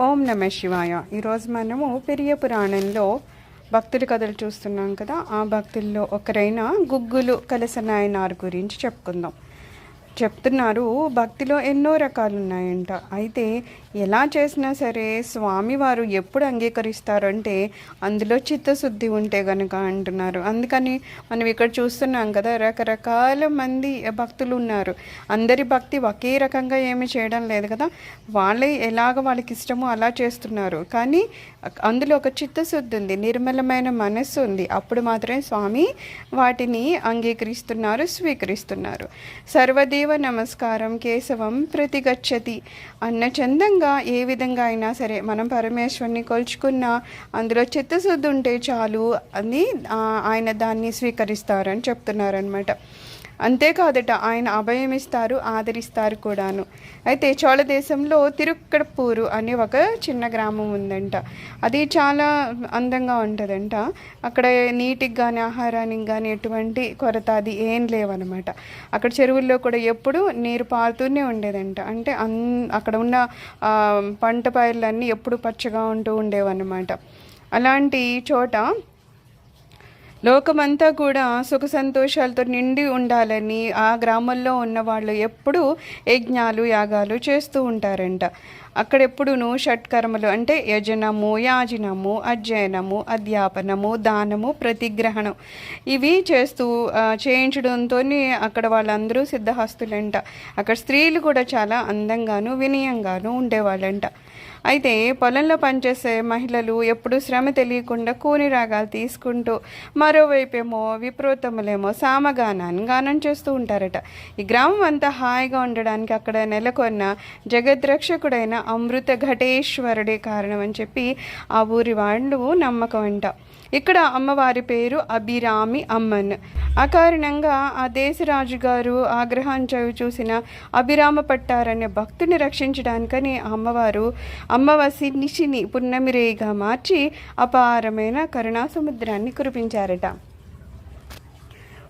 ఓం నమ శివాయ. ఈరోజు మనము పెరియ పురాణంలో భక్తుల కథలు చూస్తున్నాం కదా. ఆ భక్తుల్లో ఒకరైన గుగ్గులు కలసనాయనార్ గురించి చెప్పుకుందాం. చెప్తున్నారు. భక్తిలో ఎన్నో రకాలు ఉన్నాయంట అయితే ఎలా చేసినా సరే స్వామివారు ఎప్పుడు అంగీకరిస్తారు అంటే అందులో చిత్తశుద్ధి ఉంటే గనక అంటున్నారు. అందుకని మనం ఇక్కడ చూస్తున్నాం కదా రకరకాల మంది భక్తులు ఉన్నారు అందరి భక్తి ఒకే రకంగా ఏమి చేయడం లేదు కదా. వాళ్ళే ఎలాగ వాళ్ళకి ఇష్టమో అలా చేస్తున్నారు. కానీ అందులో ఒక చిత్తశుద్ధి ఉంది నిర్మలమైన మనస్సు ఉంది. అప్పుడు మాత్రమే స్వామి వాటిని అంగీకరిస్తున్నారు స్వీకరిస్తున్నారు. సర్వదేవ నమస్కారం కేశవం ప్రతిగచ్చతి. అన్న చందంగా ఏ విధంగా అయినా సరే మనం పరమేశ్వరుని కొలుచుకున్న అందులో చిత్తశుద్ధి ఉంటే చాలు అని ఆయన దాన్ని స్వీకరిస్తారని చెప్తున్నారనమాట అంతేకాదట ఆయన అభయం ఇస్తారు ఆదరిస్తారు కూడాను. అయితే చోళ దేశంలో తిరుక్కడపూరు అనే ఒక చిన్న గ్రామం ఉందంట. అది చాలా అందంగా ఉంటుందంట. అక్కడ నీటికి కానీ ఆహారానికి కానీ ఎటువంటి కొరత అది ఏం లేవనమాట. అక్కడ చెరువుల్లో కూడా ఎప్పుడు నీరు పారుతూనే ఉండేదంట. అంటే అన్ అక్కడ ఉన్న పంట పైర్లన్నీ ఎప్పుడు పచ్చగా ఉంటూ ఉండేవన్నమాట. అలాంటి చోట లోకమంతా కూడా సుఖ సంతోషాలతో నిండి ఉండాలని ఆ గ్రామంలో ఉన్న వాళ్ళు ఎప్పుడూ యజ్ఞాలు యాగాలు చేస్తూ ఉంటారంట. అక్కడ ఎప్పుడును షట్కర్మలు అంటే యజనము యాజనము అధ్యయనము అధ్యాపనము దానము ప్రతిగ్రహణం ఇవి చేస్తూ చేయించడంతో అక్కడ వాళ్ళందరూ సిద్ధహస్తులంట. అక్కడ స్త్రీలు కూడా చాలా అందంగాను వినయంగాను ఉండేవాళ్ళంట. అయితే పొలంలో పనిచేసే మహిళలు ఎప్పుడు శ్రమ తెలియకుండా కూని రాగాలు తీసుకుంటూ మరోవైపేమో విప్రోత్తములేమో సామగానాన్ని గానం చేస్తూ ఉంటారట. ఈ గ్రామం అంతా హాయిగా ఉండడానికి అక్కడ నెలకొన్న జగద్రక్షకుడైన అమృత ఘటేశ్వరుడే కారణం అని చెప్పి ఆ ఊరి వాళ్ళు నమ్మకం అంట. ఇక్కడ అమ్మవారి పేరు అభిరామి అమ్మన్. ఆ కారణంగా ఆ దేశరాజు గారు ఆగ్రహం చవి చూసిన అభిరామ పట్టారనే భక్తుని రక్షించడానికని అమ్మవారు అమ్మవాసి నిశిని పున్నమిరేయిగా మార్చి అపారమైన కరుణా సముద్రాన్ని కురిపించారట.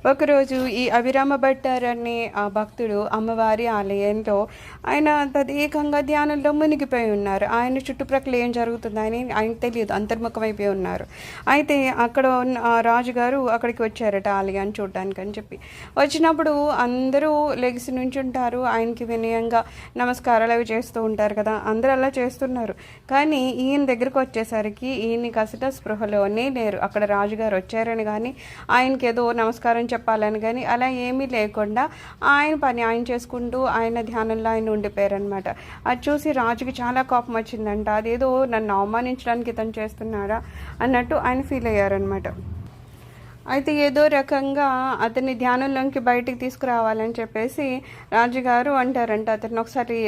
ఒకరోజు ఈ అభిరామ భట్టారని ఆ భక్తుడు అమ్మవారి ఆలయంలో ఆయన తదేకంగా ధ్యానంలో మునిగిపోయి ఉన్నారు. ఆయన చుట్టుప్రక్కల ఏం జరుగుతుందని ఆయనకు తెలియదు. అంతర్ముఖమైపోయి ఉన్నారు. అయితే అక్కడ ఉన్న రాజుగారు అక్కడికి వచ్చారట ఆలయాన్ని చూడడానికి అని చెప్పి. వచ్చినప్పుడు అందరూ లెగిసి నుంచి ఉంటారు ఆయనకి వినయంగా నమస్కారాలు అవి చేస్తూ ఉంటారు కదా. అందరూ అలా చేస్తున్నారు. కానీ ఈయన దగ్గరకు వచ్చేసరికి ఈయన్ని అసలు స్పృహలోనే లేరు. అక్కడ రాజుగారు వచ్చారని కానీ ఆయనకి ఏదో నమస్కారం చెప్పాలని కానీ అలా ఏమీ లేకుండా ఆయన పని ఆయన చేసుకుంటూ ఆయన ధ్యానంలో ఆయన ఉండిపోయారనమాట అది చూసి రాజుకి చాలా కోపం వచ్చిందంట. అదేదో నన్ను అవమానించడానికి ఇతను చేస్తున్నాడా అన్నట్టు ఆయన ఫీల్ అయ్యారనమాట అయితే ఏదో రకంగా అతన్ని ధ్యానంలోకి బయటికి తీసుకురావాలని చెప్పేసి రాజుగారు అంటారంట. అతను ఒకసారి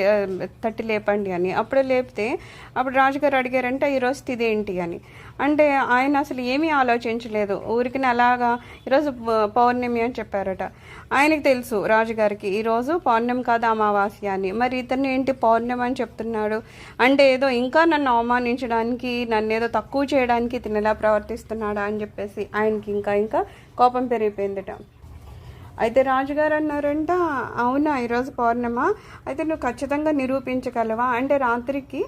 తట్టి లేపండి అని. అప్పుడు లేపితే అప్పుడు రాజుగారు అడిగారంట ఈరోజు ఇదేంటి అని. అంటే ఆయన అసలు ఏమీ ఆలోచించలేదు. ఊరికి అలాగా ఈరోజు పౌర్ణమి అని చెప్పారట. ఆయనకి తెలుసు రాజుగారికి ఈరోజు పౌర్ణమి కాదు అమావాస్య అని. మరి ఇతను ఏంటి పౌర్ణమి అని చెప్తున్నాడు? అంటే ఏదో ఇంకా నన్ను అవమానించడానికి నన్ను ఏదో తక్కువ చేయడానికి ఇతను ఎలా ప్రవర్తిస్తున్నాడా అని చెప్పేసి ఆయనకి ఇంకా ఇంకా కోపం పెరిగిపోయిందట. అయితే రాజుగారు అన్నారంట అవునా ఈరోజు పౌర్ణమ? అయితే నువ్వు ఖచ్చితంగా నిరూపించగలవా? అంటే రాత్రికి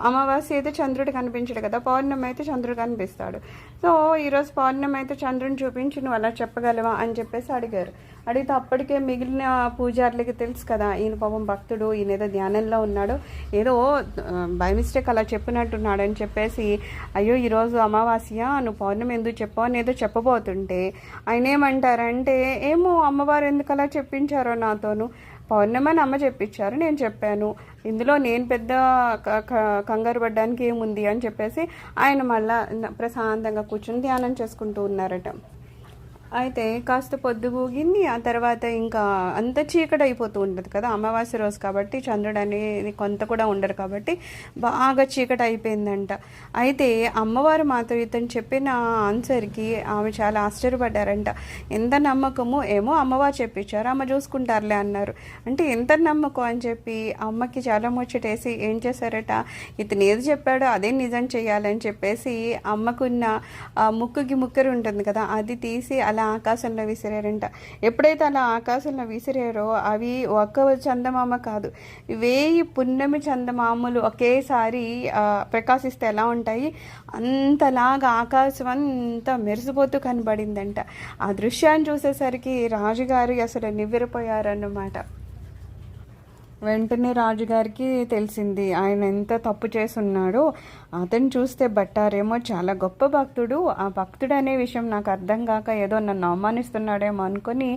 అమావాస్య అయితే చంద్రుడు కనిపించడు కదా పౌర్ణమి అయితే చంద్రుడు కనిపిస్తాడు. సో ఈరోజు పౌర్ణమి అయితే చంద్రుని చూపించి నువ్వు అలా చెప్పగలవా అని చెప్పేసి అడిగారు. అడిగితే అప్పటికే మిగిలిన పూజారులకి తెలుసు కదా ఈయన పాపం భక్తుడు ఈయన ఏదో ధ్యానంలో ఉన్నాడు ఏదో బై మిస్టేక్ అలా చెప్పినట్టున్నాడు అని చెప్పేసి అయ్యో ఈరోజు అమావాస్య నువ్వు పౌర్ణమి ఎందుకు చెప్పావు? అని ఏదో చెప్పబోతుంటే ఆయన ఏమంటారంటే ఏమో అమ్మవారు ఎందుకు అలా చెప్పించారో నాతోను? పౌర్ణమి అని అమ్మ చెప్పించారు నేను చెప్పాను. ఇందులో నేను పెద్ద క- క- కంగారు పడ్డానికి ఏముంది అని చెప్పేసి ఆయన మళ్ళా ప్రశాంతంగా కూర్చుని ధ్యానం చేసుకుంటూ ఉన్నారట. అయితే కాస్త పొద్దుగూగింది ఆ తర్వాత ఇంకా అంత చీకటి అయిపోతూ ఉంటుంది కదా అమావాస్య రోజు కాబట్టి చంద్రుడు అనేది కొంత కూడా ఉండరు కాబట్టి బాగా చీకటి అయిపోయిందంట అయితే అమ్మవారు మాత్రం ఇతను చెప్పిన ఆన్సర్కి ఆమె చాలా ఆశ్చర్యపడ్డారంట. ఎంత నమ్మకము ఏమో అమ్మవారు చెప్పించారు అమ్మ చూసుకుంటారులే అన్నారు. అంటే ఎంత నమ్మకం అని చెప్పి అమ్మకి చాలా ముచ్చటేసి ఏం చేశారట ఇతను ఏది చెప్పాడో అదే నిజం చేయాలని చెప్పేసి అమ్మకున్న ముక్కుకి ముక్కరు ఉంటుంది కదా అది తీసి అలా అలా ఆకాశంలో విసిరారంట. ఎప్పుడైతే అలా ఆకాశంలో విసిరారో అవి ఒక్క చందమామ కాదు. వేయి పున్నమి చందమామలు ఒకేసారి ప్రకాశిస్తే ఎలా ఉంటాయి? అంతలాగా ఆకాశం అంతా మెరిసిపోతూ కనబడిందంట. ఆ దృశ్యాన్ని చూసేసరికి రాజుగారు అసలు నివ్వెరపోయారన్నమాట. వెంటనే రాజుగారికి తెలిసింది ఆయన ఎంత తప్పు చేసున్నాడో అతను చూస్తే బట్టారేమో చాలా గొప్ప భక్తుడు. ఆ భక్తుడు అనే విషయం నాకు అర్థం కాక ఏదో నన్ను అవమానిస్తున్నాడేమో అనుకొని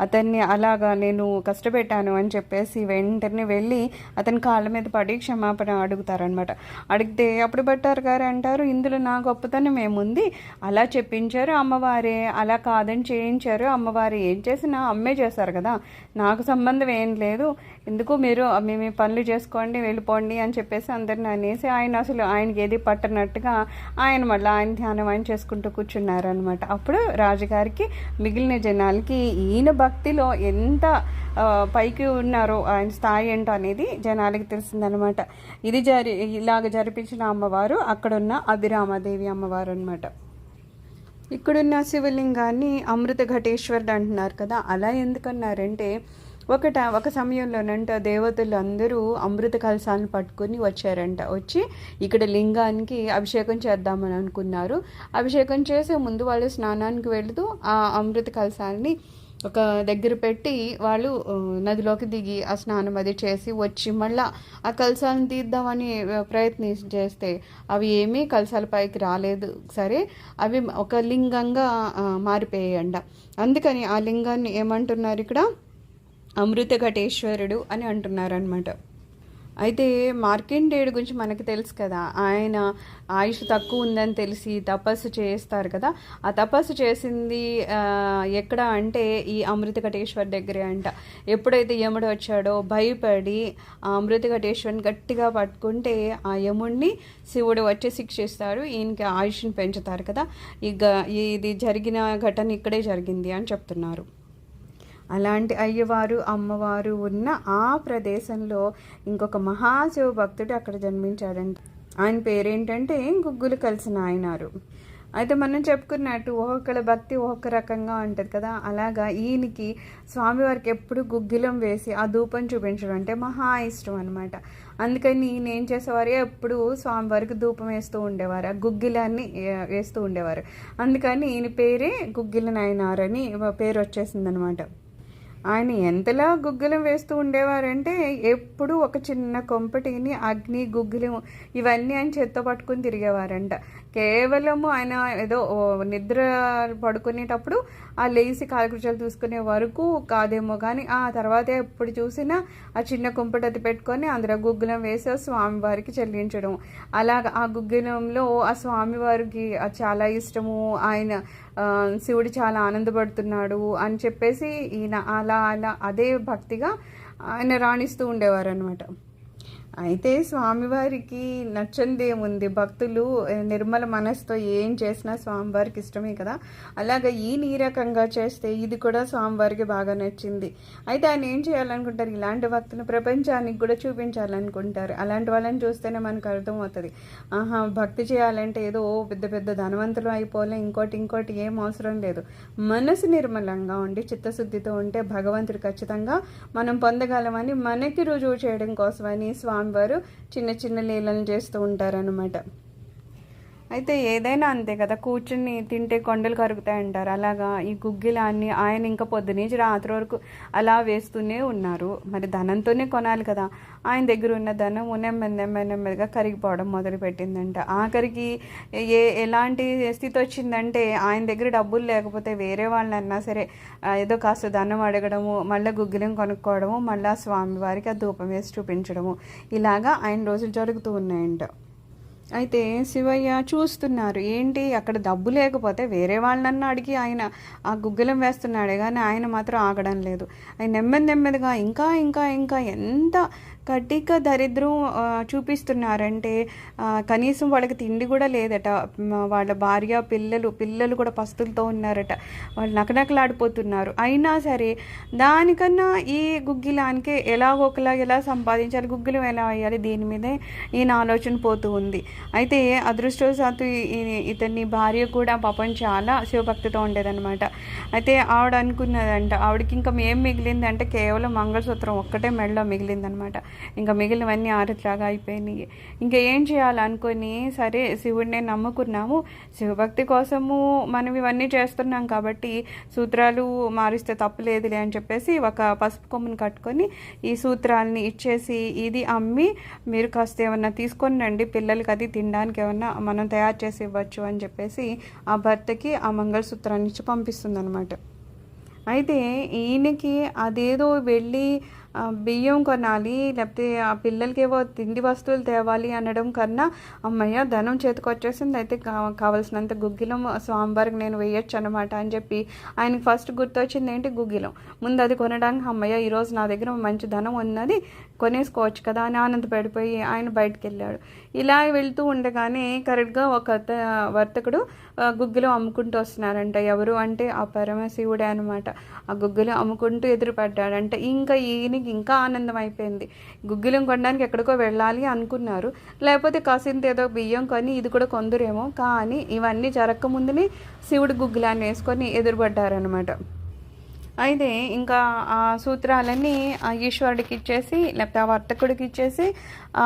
అతన్ని అలాగా నేను కష్టపెట్టాను అని చెప్పేసి వెంటనే వెళ్ళి అతని కాళ్ళ మీద పడి క్షమాపణ అడుగుతారనమాట అడిగితే అప్పుడు బట్టారు గారు అంటారు ఇందులో నా గొప్పతనం ఏముంది? అలా చెప్పించారు అమ్మవారే. అలా కాదని చేయించారు అమ్మవారు. ఏం చేసినా అమ్మే చేశారు కదా. నాకు సంబంధం ఏం లేదు. ఎందుకు మీరు మీ మీ పనులు చేసుకోండి వెళ్ళిపోండి అని చెప్పేసి అందరిని అనేసి ఆయన అసలు ఆయనకి ఏది పట్టనట్టుగా ఆయన మళ్ళీ ఆయన ధ్యానం ఆయన చేసుకుంటూ కూర్చున్నారనమాట అప్పుడు రాజుగారికి మిగిలిన జనాలకి ఈయన భక్తిలో ఎంత పైకి ఉన్నారో ఆయన స్థాయి ఏంటో అనేది జనాలకి తెలిసిందనమాట ఇది జరి ఇలాగ జరిపించిన అమ్మవారు అక్కడున్న అభిరామదేవి అమ్మవారు అనమాట ఇక్కడున్న శివలింగాన్ని అమృత ఘటేశ్వరుడు అంటున్నారు కదా అలా ఎందుకన్నారంటే ఒకట ఒక సమయంలోనంట దేవతలు అందరూ అమృత కలశాలను పట్టుకొని వచ్చారంట. వచ్చి ఇక్కడ లింగానికి అభిషేకం చేద్దామని అనుకున్నారు. అభిషేకం చేసే ముందు వాళ్ళు స్నానానికి వెళుతూ ఆ అమృత కలశాన్ని ఒక దగ్గర పెట్టి వాళ్ళు నదిలోకి దిగి ఆ స్నానం అది చేసి వచ్చి మళ్ళా ఆ కలసాలను తీద్దామని ప్రయత్నం చేస్తే అవి ఏమీ కలసాల పైకి రాలేదు. సరే అవి ఒక లింగంగా మారిపోయాయండ అందుకని ఆ లింగాన్ని ఏమంటున్నారు ఇక్కడ? అమృత ఘటేశ్వరుడు అని అంటున్నారు అనమాట అయితే మార్కండేయుడు గురించి మనకు తెలుసు కదా ఆయన ఆయుష్ తక్కువ ఉందని తెలిసి తపస్సు చేస్తారు కదా ఆ తపస్సు చేసింది ఎక్కడ అంటే ఈ అమృత ఘటేశ్వర్ దగ్గరే అంట. ఎప్పుడైతే యముడు వచ్చాడో భయపడి ఆ అమృత ఘటేశ్వరిని గట్టిగా పట్టుకుంటే ఆ యముడిని శివుడు వచ్చి శిక్షిస్తాడు ఈయనకి ఆయుష్ని పెంచుతారు కదా. ఇక ఇది జరిగిన ఘటన ఇక్కడే జరిగింది అని చెప్తున్నారు. అలాంటి అయ్యవారు అమ్మవారు ఉన్న ఆ ప్రదేశంలో ఇంకొక మహాశివ భక్తుడు అక్కడ జన్మించాడంట ఆయన పేరేంటంటే గుగ్గులు కలిసిన ఆయనారు. అయితే మనం చెప్పుకున్నట్టు ఒక్కొక్కళ్ళ భక్తి ఒక్కొక్క రకంగా ఉంటుంది కదా. అలాగా ఈయనకి స్వామివారికి ఎప్పుడు గుగ్గిలం వేసి ఆ ధూపం చూపించడం అంటే మహా ఇష్టం అనమాట అందుకని ఈయన ఏం చేసేవారు? ఎప్పుడు స్వామివారికి ధూపం వేస్తూ ఉండేవారు. ఆ గుగ్గిలాన్ని వేస్తూ ఉండేవారు. అందుకని ఈయన పేరే గుగ్గిల నాయనారని పేరు వచ్చేసిందనమాట ఆయన ఎంతలా గుగ్గులం వేస్తూ ఉండేవారంటే ఎప్పుడు ఒక చిన్న కొంపటిని అగ్ని గుగ్గులం ఇవన్నీ ఆయన చేత్తో పట్టుకుని తిరిగేవారంట. కేవలము ఆయన ఏదో నిద్ర పడుకునేటప్పుడు ఆ లేచి కాలకృత్యాలు చూసుకునే వరకు కాదేమో కానీ ఆ తర్వాత ఎప్పుడు చూసినా ఆ చిన్న కుంపటి అది పెట్టుకొని అందులో గుగ్గులం వేసి ఆ స్వామివారికి చెల్లించడం. అలాగ ఆ గుగ్గులంలో ఆ స్వామివారికి చాలా ఇష్టము ఆయన శివుడు చాలా ఆనందపడుతున్నాడు అని చెప్పేసి ఈయన అలా అలా అదే భక్తిగా ఆయన రాణిస్తూ ఉండేవారు అనమాట అయితే స్వామివారికి నచ్చనిది ఏముంది భక్తులు నిర్మల మనసుతో ఏం చేసినా స్వామివారికి ఇష్టమే కదా. అలాగా ఈయన ఈ రకంగా చేస్తే ఇది కూడా స్వామివారికి బాగా నచ్చింది. అయితే ఆయన ఏం చేయాలనుకుంటారు? ఇలాంటి భక్తులు ప్రపంచానికి కూడా చూపించాలనుకుంటారు. అలాంటి వాళ్ళని చూస్తేనే మనకు అర్థమవుతుంది. ఆహా భక్తి చేయాలంటే ఏదో ఓ పెద్ద పెద్ద ధనవంతులు అయిపోలే ఇంకోటి ఇంకోటి ఏం అవసరం లేదు. మనసు నిర్మలంగా ఉండి చిత్తశుద్ధితో ఉంటే భగవంతుడు ఖచ్చితంగా మనం పొందగలమని మనకి రుజువు చేయడం కోసమని స్వామి స్వామివారు చిన్న చిన్న లీలలు చేస్తూ ఉంటారనమాట అయితే ఏదైనా అంతే కదా కూర్చుని తింటే కొండలు కరుగుతాయంటారు అలాగా ఈ గుగ్గిలాన్ని ఆయన ఇంకా పొద్దునుంచి రాత్రి వరకు అలా వేస్తూనే ఉన్నారు. మరి ధనంతోనే కొనాలి కదా. ఆయన దగ్గర ఉన్న ధనం నెమ్మది నెమ్మది నెమ్మదిగా కరిగిపోవడం మొదలుపెట్టిందంట. ఆఖరికి ఏ ఎలాంటి స్థితి వచ్చిందంటే ఆయన దగ్గర డబ్బులు లేకపోతే వేరే వాళ్ళన్నా సరే ఏదో కాస్త ధనం అడగడము మళ్ళీ గుగ్గిలం కొనుక్కోవడము మళ్ళీ స్వామివారికి ఆ ధూపం వేసి చూపించడము ఇలాగా ఆయన రోజులు జరుగుతూ ఉన్నాయంట. అయితే శివయ్య చూస్తున్నారు ఏంటి అక్కడ డబ్బు లేకపోతే వేరే వాళ్ళనన్నా అడిగి ఆయన ఆ గుగ్గిలం వేస్తున్నాడే కానీ ఆయన మాత్రం ఆగడం లేదు. ఆయన నెమ్మది నెమ్మదిగా ఇంకా ఇంకా ఇంకా ఎంత కటిక దరిద్రం చూపిస్తున్నారంటే కనీసం వాళ్ళకి తిండి కూడా లేదట. వాళ్ళ భార్య పిల్లలు పిల్లలు కూడా పస్తులతో ఉన్నారట. వాళ్ళు నకనకలాడిపోతున్నారు. అయినా సరే దానికన్నా ఈ గుగ్గిలానికి ఎలా ఒకలా ఎలా సంపాదించాలి గుగ్గిలం ఎలా అయ్యాలి దీని మీదే ఈయన ఆలోచన పోతూ ఉంది. అయితే అదృష్టవశాత్తు ఈ- ఇతని భార్య కూడా పాపం చాలా శివభక్తితో ఉండేదన్నమాట. అయితే ఆవిడ అనుకున్నదంట ఆవిడకి ఇంకా ఏం మిగిలిందంటే కేవలం మంగళసూత్రం ఒక్కటే మెడలో మిగిలిందనమాట ఇంకా మిగిలినవన్నీ ఆరతిలాగా అయిపోయినాయి. ఇంకా ఏం చేయాలనుకొని సరే శివుడిని నమ్ముకున్నాము. శివభక్తి కోసము మనం ఇవన్నీ చేస్తున్నాం కాబట్టి సూత్రాలు మారిస్తే తప్పులేదులే అని చెప్పేసి ఒక పసుపు కొమ్మును కట్టుకొని ఈ సూత్రాలని ఇచ్చేసి ఇది అమ్మి మీరు కాస్త ఏమన్నా తీసుకొని రండి పిల్లలకి అది తినడానికి ఏమన్నా మనం తయారు చేసి ఇవ్వచ్చు అని చెప్పేసి ఆ భర్తకి ఆ మంగళసూత్రాన్ని ఇచ్చి పంపిస్తుంది అనమాట అయితే ఈయనకి అదేదో వెళ్ళి బియ్యం కొనాలి లేకపోతే ఆ పిల్లలకి ఏవో తిండి వస్తువులు తేవాలి అనడం కన్నా అమ్మయ్య ధనం చేతికి వచ్చేసింది. అయితే కావలసినంత గుగ్గిలం సాంబార్కి నేను వేయొచ్చు అనమాట అని చెప్పి ఆయనకి ఫస్ట్ గుర్తొచ్చింది ఏంటి? గుగ్గిలం. ముందు అది కొనడానికి అమ్మయ్య ఈరోజు నా దగ్గర మంచి ధనం ఉన్నది కొనేసుకోవచ్చు కదా అని ఆనందపడిపోయి ఆయన బయటకు వెళ్ళాడు. ఇలా వెళ్తూ ఉండగానే కరెక్ట్గా ఒక వర్తకుడు గుగ్గులు అమ్ముకుంటూ వస్తున్నారంట. ఎవరు అంటే ఆ పరమశివుడే అనమాట ఆ గుగ్గులు అమ్ముకుంటూ ఎదురుపడ్డాడంట. ఇంకా ఈయనకి ఇంకా ఆనందం అయిపోయింది. గుగ్గులు కొనడానికి ఎక్కడికో వెళ్ళాలి అనుకున్నారు. లేకపోతే కాసింత ఏదో బియ్యం కొని ఇది కూడా కొందరేమో. కానీ ఇవన్నీ జరగకముందునే శివుడు గుగ్గులాన్ని వేసుకొని ఎదురుపడ్డారనమాట అయితే ఇంకా ఆ సూత్రాలన్నీ ఆ ఈశ్వరుడికి ఇచ్చేసి లేకపోతే ఆ వర్తకుడికి ఇచ్చేసి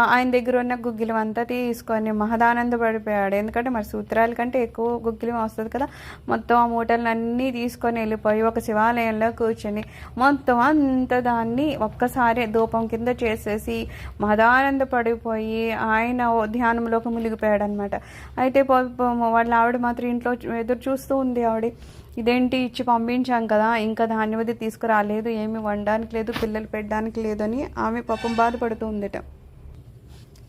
ఆయన దగ్గర ఉన్న గుగ్గిలం అంతా తీసుకొని మహదానంద పడిపోయాడు ఎందుకంటే మరి సూత్రాల కంటే ఎక్కువ గుగ్గిలం వస్తుంది కదా. మొత్తం ఆ మూటలన్నీ తీసుకొని వెళ్ళిపోయి ఒక శివాలయంలో కూర్చొని మొత్తం అంత దాన్ని ఒక్కసారి ధూపం కింద చేసేసి మహదానంద పడిపోయి ఆయన ధ్యానంలోకి మునిగిపోయాడు అనమాట అయితే వాళ్ళ ఆవిడ మాత్రం ఇంట్లో ఎదురు చూస్తూ ఉంది ఆవిడ. ఇదేంటి ఇచ్చి పంపించాం కదా ఇంకా ధాన్యం అది తీసుకురాలేదు ఏమి వండడానికి లేదు పిల్లలు పెట్టడానికి లేదని ఆమె పాపం బాధపడుతూ ఉందట.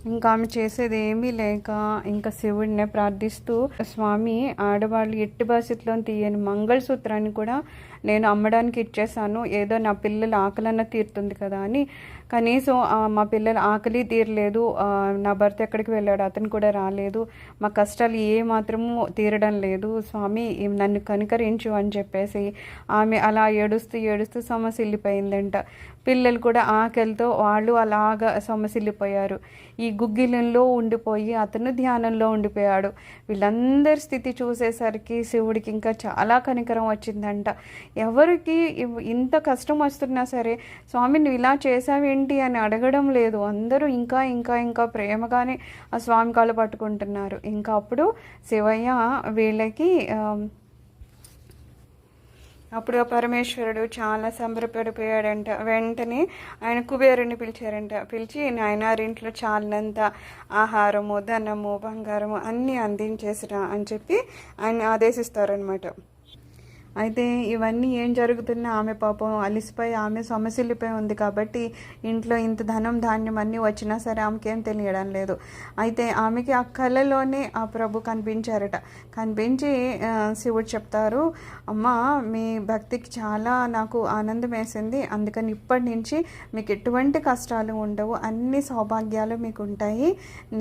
ఇంకా ఆమె చేసేది ఏమీ లేక ఇంకా శివుడినే ప్రార్థిస్తూ స్వామి ఆడవాళ్ళు ఎట్టి పరిస్థితిలో తీయని మంగళసూత్రాన్ని కూడా నేను అమ్మడానికి ఇచ్చేసాను ఏదో నా పిల్లల ఆకలన్న తీరుతుంది కదా అని. కనీసం మా పిల్లల ఆకలి తీరలేదు. నా భర్త ఎక్కడికి వెళ్ళాడు? అతను కూడా రాలేదు. మా కష్టాలు ఏ మాత్రము తీరడం లేదు. స్వామి నన్ను కనికరించు అని చెప్పేసి ఆమె అలా ఏడుస్తూ ఏడుస్తూ సమసిల్లిపోయిందంట. పిల్లలు కూడా ఆకలితో వాళ్ళు అలాగా సమసిల్లిపోయారు. ఈ గుగ్గిలంలో ఉండిపోయి అతను ధ్యానంలో ఉండిపోయాడు. వీళ్ళందరి స్థితి చూసేసరికి శివుడికి ఇంకా చాలా కనికరం వచ్చిందంట. ఎవరికి ఇంత కష్టం వస్తున్నా సరే స్వామి నువ్వు ఇలా చేసావేంటి అని అడగడం లేదు. అందరూ ఇంకా ఇంకా ఇంకా ప్రేమగానే ఆ స్వామి కాళ్ళు పట్టుకుంటున్నారు. ఇంకా అప్పుడు శివయ్య వీళ్ళకి అప్పుడు పరమేశ్వరుడు చాలా సంబరపడిపోయాడంట. వెంటనే ఆయన కుబేరుని పిలిచారంట. పిలిచి నాయనారింట్లో చాలినంత ఆహారము ధనము బంగారము అన్నీ అందించేసిరా అని చెప్పి ఆయన ఆదేశిస్తారనమాట అయితే ఇవన్నీ ఏం జరుగుతున్నా ఆమె పాపం అలిసిపోయి ఆమె సొమసిల్లిపోయి ఉంది కాబట్టి ఇంట్లో ఇంత ధనం ధాన్యం అన్నీ వచ్చినా సరే ఆమెకేం తెలియడం లేదు. అయితే ఆమెకి ఆ కళలోనే ఆ ప్రభు కనిపించారట. కనిపించి శివుడు చెప్తారు అమ్మ మీ భక్తికి చాలా నాకు ఆనందం వేసింది. అందుకని ఇప్పటి నుంచి మీకు ఎటువంటి కష్టాలు ఉండవు. అన్ని సౌభాగ్యాలు మీకు ఉంటాయి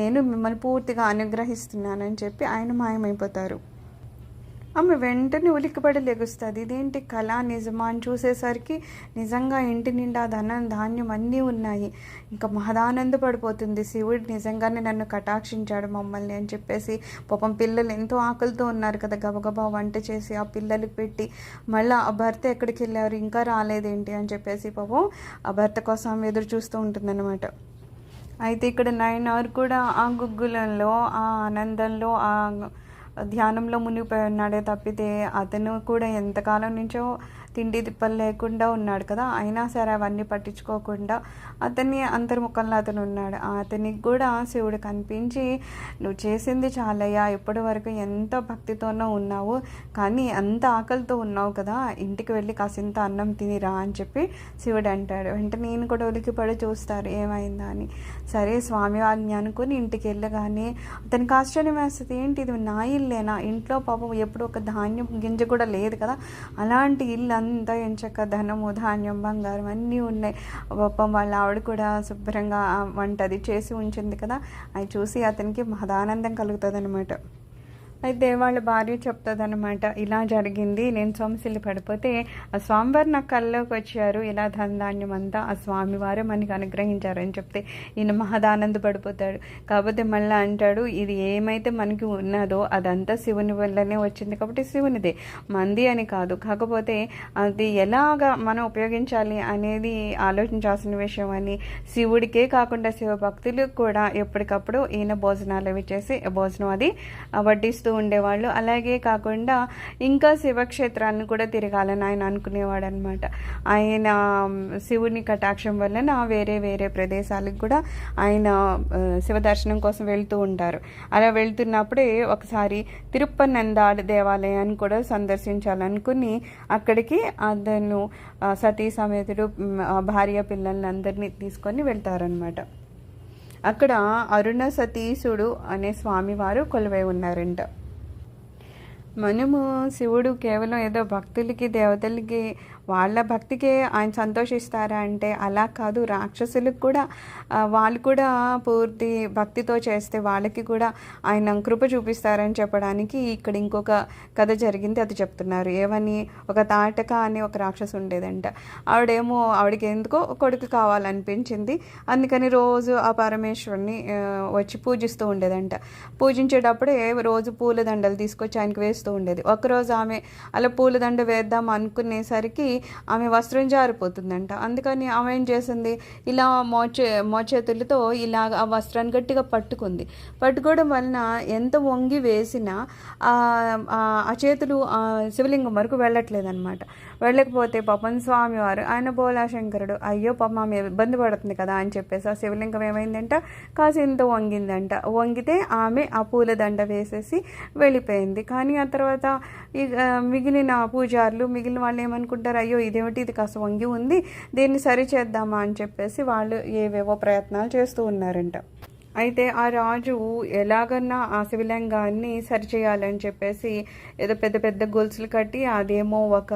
నేను మిమ్మల్ని పూర్తిగా అనుగ్రహిస్తున్నానని చెప్పి ఆయన మాయమైపోతారు. ఆమె వెంటనే ఉలిక్కిపడి లెగుస్తుంది. ఇదేంటి కళ నిజమా అని చూసేసరికి నిజంగా ఇంటి నిండా ధనం ధాన్యం అన్నీ ఉన్నాయి. ఇంకా మహదానంద పడిపోతుంది. శివుడు నిజంగానే నన్ను కటాక్షించాడు మమ్మల్ని అని చెప్పేసి పాపం పిల్లలు ఎంతో ఆకలితో ఉన్నారు కదా. గబగబా వంట చేసి ఆ పిల్లలకి పెట్టి మళ్ళీ ఆ భర్త ఎక్కడికి వెళ్ళారు? ఇంకా రాలేదేంటి అని చెప్పేసి పాపం ఆ భర్త కోసం ఎదురు చూస్తూ ఉంటుందన్నమాట. అయితే ఇక్కడ నైన్ అవర్ కూడా ఆ గుగ్గులంలో ఆ ఆనందంలో ఆ ధ్యానంలో మునిగిపోయి ఉన్నాడే తప్పితే అతను కూడా ఎంతకాలం నుంచో తిండి తిప్పలు లేకుండా ఉన్నాడు కదా అయినా సరే అవన్నీ పట్టించుకోకుండా అతన్ని అంతర్ముఖంలో అతను ఉన్నాడు. అతనికి కూడా శివుడు కనిపించి నువ్వు చేసింది చాలయ్యా ఇప్పటి వరకు ఎంతో భక్తితోనో ఉన్నావు కానీ అంత ఆకలితో ఉన్నావు కదా ఇంటికి వెళ్ళి కాసింత అన్నం తినిరా అని చెప్పి శివుడు అంటాడు. వెంటనే నేను కూడా ఉలికిపడి చూస్తారు ఏమైందా అని. సరే స్వామి వారిని అనుకుని ఇంటికి వెళ్ళగానే అతనికి ఆశ్చర్యం వేస్తుంది ఏంటి ఇది నా ఇల్లేనా? ఇంట్లో పాపం ఎప్పుడు ఒక ధాన్యం గింజ కూడా లేదు కదా అలాంటి ఇల్లు అంతా ఎంచక్క ధనము ధాన్యం బంగారం అన్నీ ఉన్నాయి. పాపం వాళ్ళ ఆవిడ కూడా శుభ్రంగా వంట అది చేసి ఉంచింది కదా. అది చూసి అతనికి మహదానందం కలుగుతుంది అనమాట అయితే వాళ్ళ భార్య చెప్తుంది అనమాట ఇలా జరిగింది నేను సొమసిల్లి పడిపోతే ఆ స్వామివారు నా కళ్ళలోకి వచ్చారు ఇలా ధనధాన్యం అంతా ఆ స్వామివారే మనకి అనుగ్రహించారని చెప్తే ఈయన మహదానంద పడిపోతాడు కాకపోతే మళ్ళీ అంటాడు ఇది ఏమైతే మనకి ఉన్నదో అదంతా శివుని వల్లనే వచ్చింది కాబట్టి శివునిదే మంది అని కాదు. కాకపోతే అది ఎలాగా మనం ఉపయోగించాలి అనేది ఆలోచించాల్సిన విషయం అని శివుడికే కాకుండా శివ భక్తులకు కూడా ఎప్పటికప్పుడు ఈయన భోజనాలు అవి చేసి భోజనం అది వడ్డిస్తూ ఉండేవాళ్ళు. అలాగే కాకుండా ఇంకా శివక్షేత్రాన్ని కూడా తిరగాలని ఆయన అనుకునేవాడు అనమాట ఆయన శివుని కటాక్షం వలన వేరే వేరే ప్రదేశాలకు కూడా ఆయన శివదర్శనం శివ దర్శనం కోసం వెళ్తూ ఉంటారు. అలా వెళ్తున్నప్పుడే ఒకసారి తిరుప్పనందాడు దేవాలయాన్ని కూడా సందర్శించాలనుకుని అక్కడికి అతను సతీ సమేతుడు భార్య పిల్లల్ని అందరినీ తీసుకొని వెళ్తారనమాట అక్కడ అరుణ సతీశుడు అనే స్వామివారు కొలువై ఉన్నారంట. మనము శివుడు కేవలం ఏదో భక్తులకి దేవతలకి వాళ్ళ భక్తికే ఆయన సంతోషిస్తారా అంటే అలా కాదు. రాక్షసులకు కూడా వాళ్ళు కూడా పూర్తి భక్తితో చేస్తే వాళ్ళకి కూడా ఆయన కృప చూపిస్తారని చెప్పడానికి ఇక్కడ ఇంకొక కథ జరిగింది. అది చెప్తున్నారు. ఏమని? ఒక తాటక అని ఒక రాక్షసు ఉండేదంట. ఆవిడేమో ఆవిడకి ఎందుకో కొడుకు కావాలనిపించింది. అందుకని రోజు ఆ పరమేశ్వరుని వచ్చి పూజిస్తూ ఉండేదంట. పూజించేటప్పుడే రోజు పూలదండలు తీసుకొచ్చి ఆయనకు వేస్తూ ఉండేది. ఒకరోజు ఆమె అలా పూలదండ వేద్దాం అనుకునేసరికి ఆమె వస్త్రం జారిపోతుందంట. అందుకని ఆమె ఏం చేసింది? ఇలా మోచే మోచేతులతో ఇలా ఆ వస్త్రాన్ని గట్టిగా పట్టుకుంది. పట్టుకోవడం వలన ఎంత వంగి వేసినా ఆ చేతులు శివలింగం వరకు వెళ్ళట్లేదు అనమాట వెళ్ళకపోతే పాపం స్వామివారు ఆయన బోలాశంకరుడు అయ్యో పాపం ఆమె ఇబ్బంది పడుతుంది కదా అని చెప్పేసి ఆ శివలింగం ఏమైందంట కాసింత వంగిందంట. వంగితే ఆమె ఆ పూలదండ వేసేసి వెళ్ళిపోయింది. కానీ ఆ తర్వాత ఇక మిగిలిన పూజారులు మిగిలిన వాళ్ళు ఏమనుకుంటారు అయ్యో ఇదేమిటి? ఇది కాస్త వంగి ఉంది దీన్ని సరిచేద్దామా అని చెప్పేసి వాళ్ళు ఏవేవో ప్రయత్నాలు చేస్తూ ఉన్నారంట. అయితే ఆ రాజు ఎలాగన్నా ఆ శివలింగాన్ని సరిచేయాలని చెప్పేసి ఏదో పెద్ద పెద్ద గొలుసులు కట్టి అదేమో ఒక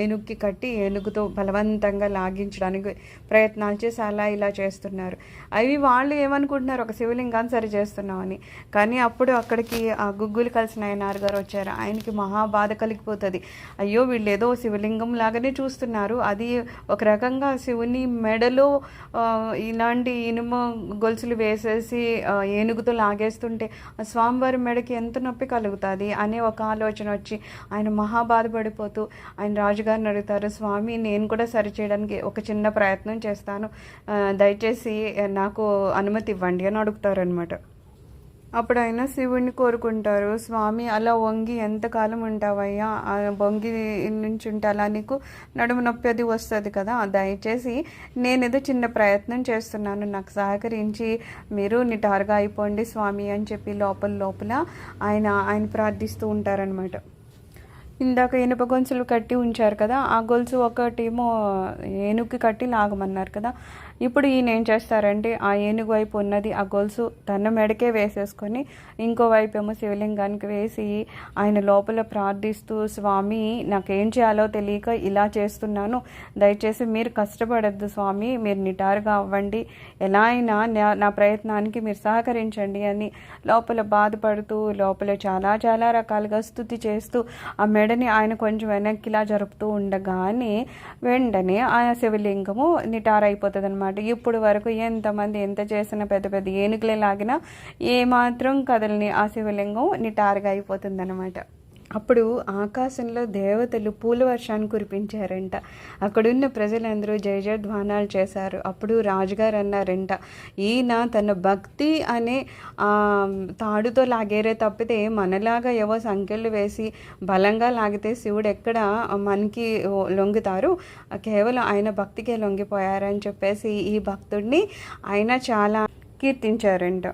ఏనుగుకి కట్టి ఏనుగుతో బలవంతంగా లాగించడానికి ప్రయత్నాలు చేసి అలా ఇలా చేస్తున్నారు. అవి వాళ్ళు ఏమనుకుంటున్నారు? ఒక శివలింగాన్ని సరి చేస్తున్నామని కానీ అప్పుడు అక్కడికి ఆ గుగ్గులు కలిసిన ఆయనారు గారు వచ్చారు. ఆయనకి మహా బాధ కలిగిపోతుంది. అయ్యో వీళ్ళు ఏదో శివలింగం లాగానే చూస్తున్నారు. అది ఒక రకంగా శివుని మెడలో ఇలాంటి ఇనుము గొలుసులు వేసి చేసేసి ఏనుగుతో లాగేస్తుంటే ఆ స్వామివారి మెడకి ఎంత నొప్పి కలుగుతుంది? అనే ఒక ఆలోచన వచ్చి ఆయన మహా బాధపడిపోతూ ఆయన రాజుగారిని అడుగుతారు స్వామి నేను కూడా సరిచేయడానికి ఒక చిన్న ప్రయత్నం చేస్తాను. దయచేసి నాకు అనుమతి ఇవ్వండి అని అడుగుతారనమాట అప్పుడు ఆయన శివుణ్ణి కోరుకుంటారు. స్వామి అలా వంగి ఎంతకాలం ఉంటావయ్యా? ఆ వంగి నుంచి ఉంటే అలా నీకు నడుము నొప్పి అది వస్తుంది కదా? దయచేసి నేను ఏదో చిన్న ప్రయత్నం చేస్తున్నాను. నాకు సహకరించి మీరు నిటారుగా అయిపోండి స్వామి అని చెప్పి లోపల లోపల ఆయన ఆయన ప్రార్థిస్తూ ఉంటారనమాట ఇందాక ఇనుప గొలుసులు కట్టి ఉంచారు కదా? ఆ గొలుసు ఒకటేమో ఏనుగుకి కట్టి లాగమన్నారు కదా? ఇప్పుడు ఈయన ఏం చేస్తారంటే ఆ ఏనుగు వైపు ఉన్నది ఆ గొలుసు తన మెడకే వేసేసుకొని ఇంకో వైపు ఏమో శివలింగానికి వేసి ఆయన లోపల ప్రార్థిస్తూ స్వామి నాకేం చేయాలో తెలియక ఇలా చేస్తున్నాను. దయచేసి మీరు కష్టపడద్దు స్వామి మీరు నిటారుగా అవ్వండి. ఎలా అయినా నా- నా ప్రయత్నానికి మీరు సహకరించండి అని లోపల బాధపడుతూ లోపల చాలా చాలా రకాలుగా స్థుతి చేస్తూ ఆ మెడని ఆయన కొంచెం వెనక్కిలా జరుపుతూ ఉండగానే వెంటనే ఆ శివలింగము నిటారైపోతుంది అనమాట ఇప్పుడు వరకు ఎంతమంది ఎంత చేసినా పెద్ద పెద్ద ఏనుగులే లాగినా ఏమాత్రం కదలని ఆ శివలింగం నిటారుగా అయిపోతుంది అనమాట అప్పుడు ఆకాశంలో దేవతలు పూల వర్షాన్ని కురిపించారంట. అక్కడున్న ప్రజలందరూ జయజయధ్వానాలు చేశారు. అప్పుడు రాజుగారు అన్నారంట ఈయన తన భక్తి అనే తాడుతో లాగేరే తప్పితే మనలాగా ఏవో సంఖ్యలు వేసి బలంగా లాగితే శివుడు ఎక్కడ మనకి లొంగుతారు? కేవలం ఆయన భక్తికే లొంగిపోయారని చెప్పేసి ఈ భక్తుడిని ఆయన చాలా కీర్తించారంట.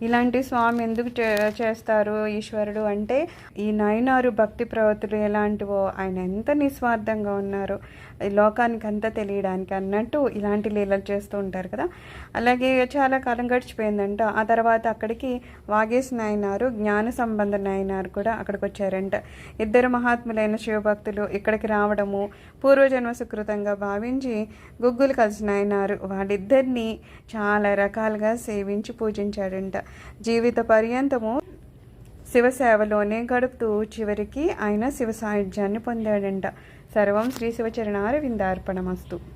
ఇలాంటి స్వామి ఎందుకు చే- చేస్తారు ఈశ్వరుడు అంటే ఈ నయనారు భక్తి ప్రవృత్తులు ఎలాంటివో ఆయన ఎంత నిస్వార్థంగా ఉన్నారు. లోకానికి అంతా తెలియడానికి అన్నట్టు ఇలాంటి లీలలు చేస్తూ ఉంటారు కదా. అలాగే చాలా కాలం గడిచిపోయిందంట. ఆ తర్వాత అక్కడికి వాగేసి నాయనారు జ్ఞాన సంబంధ నాయనారు కూడా అక్కడికి వచ్చారంట ఇద్దరు మహాత్ములైన శివభక్తులు ఇక్కడికి రావడము పూర్వజన్మ సుకృతంగా భావించి గుగ్గులు కలిసిన నాయనారు వాళ్ళిద్దరినీ చాలా రకాలుగా సేవించి పూజించాడంట జీవిత పర్యంతము శివసేవలోనే గడుపుతూ చివరికి ఆయన శివ సాయుధ్యాన్ని పొందాడంట. సర్వం శ్రీ శివచరణార విందార్పణమస్తు